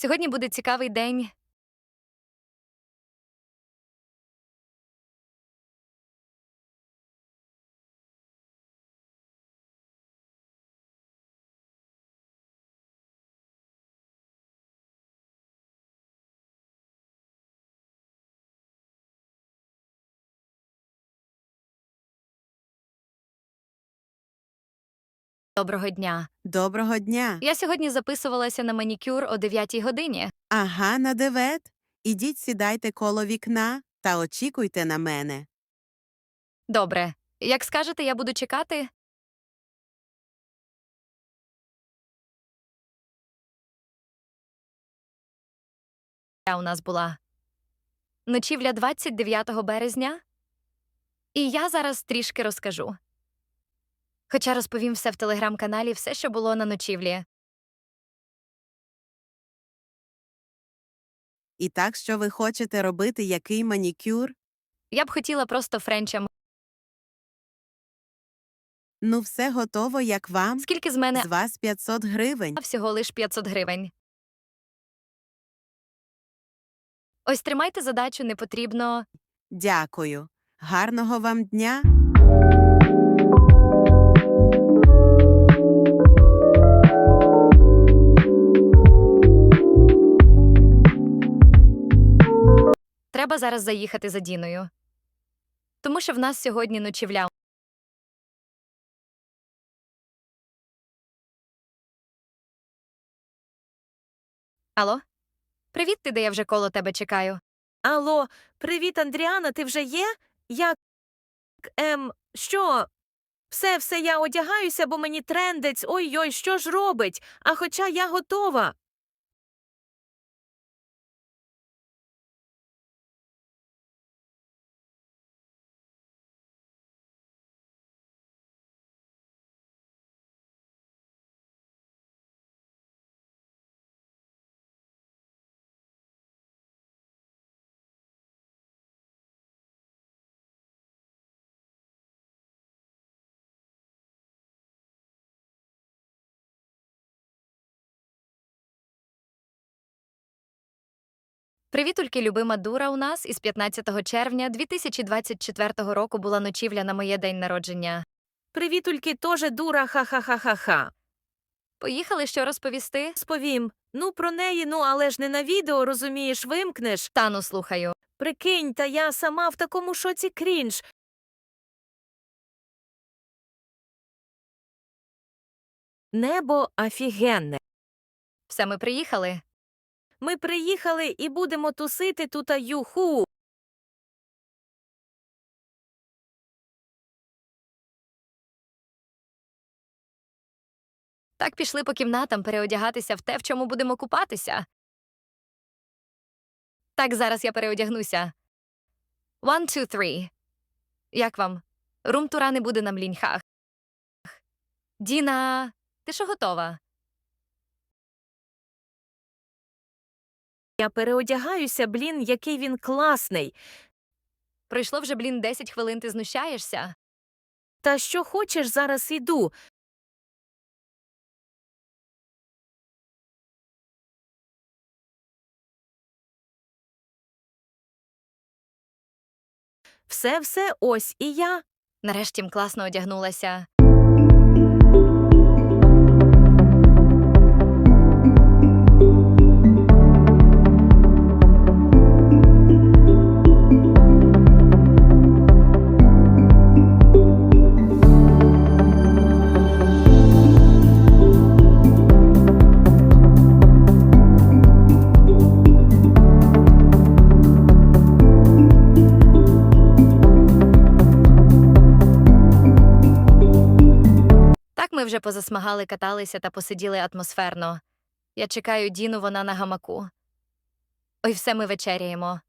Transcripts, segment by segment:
Сьогодні буде цікавий день. Доброго дня. Доброго дня. Я сьогодні записувалася на манікюр о 9 годині. Ага, на девет. Ідіть сідайте коло вікна та очікуйте на мене. Добре. Як скажете, я буду чекати. у нас була ночівля 29 березня. І я зараз трішки розкажу. Хоча розповім все в телеграм-каналі, все, що було на ночівлі. І так, що ви хочете робити який манікюр? Я б хотіла просто френчем. Ну, все готово, як вам. Скільки з мене З вас 500 гривень. всього лиш 500 гривень. Ось тримайте задачу, не потрібно. Дякую. Гарного вам дня. Треба зараз заїхати за Діною. Тому що в нас сьогодні ночівля. Алло? Привіт, ти де я вже коло тебе чекаю. Алло, привіт, Андріана, ти вже є? Як. Ем, що? Все, все, я одягаюся, бо мені трендець. Ой-ой, що ж робить? А хоча я готова. Привітульки, любима дура у нас із 15 червня 2024 року була ночівля на моє день народження. Привітульки, тоже дура, ха-ха-ха-ха-ха. Поїхали що розповісти? Сповім. Ну, про неї, ну, але ж не на відео, розумієш, вимкнеш. Тану слухаю. Прикинь, та я сама в такому шоці крінж. Небо офігенне. Все, ми приїхали. Ми приїхали і будемо тусити тута юху. Так пішли по кімнатам переодягатися в те, в чому будемо купатися. Так, зараз я переодягнуся. One, two, three. Як вам? Румтура не буде на мліньхах. Діна, ти що готова? Я переодягаюся, блін, який він класний. Пройшло вже, блін, 10 хвилин, ти знущаєшся? Та що хочеш, зараз іду. Все, все, ось і я. Нарешті м класно одягнулася. Ми вже позасмагали, каталися та посиділи атмосферно. Я чекаю Діну, вона на гамаку. Ой, все ми вечеряємо.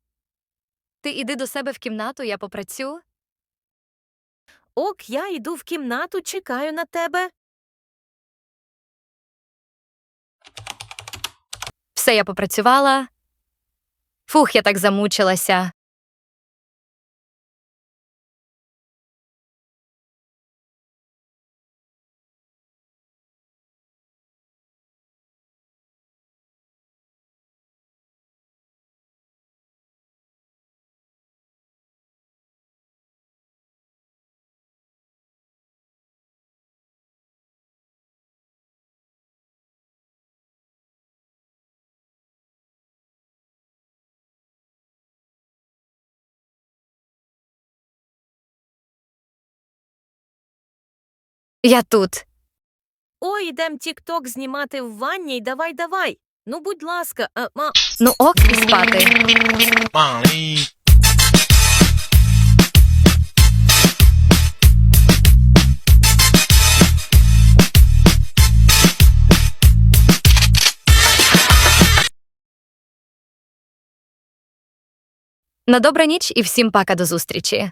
Ти іди до себе в кімнату, я попрацю. Ок, я йду в кімнату, чекаю на тебе. Все я попрацювала. Фух, я так замучилася. Я тут. Ой, ідем тік-ток знімати в ванні, давай, давай. Ну, будь ласка, а, ма... Ну ок, і спати. Molly. На добра ніч і всім пака до зустрічі.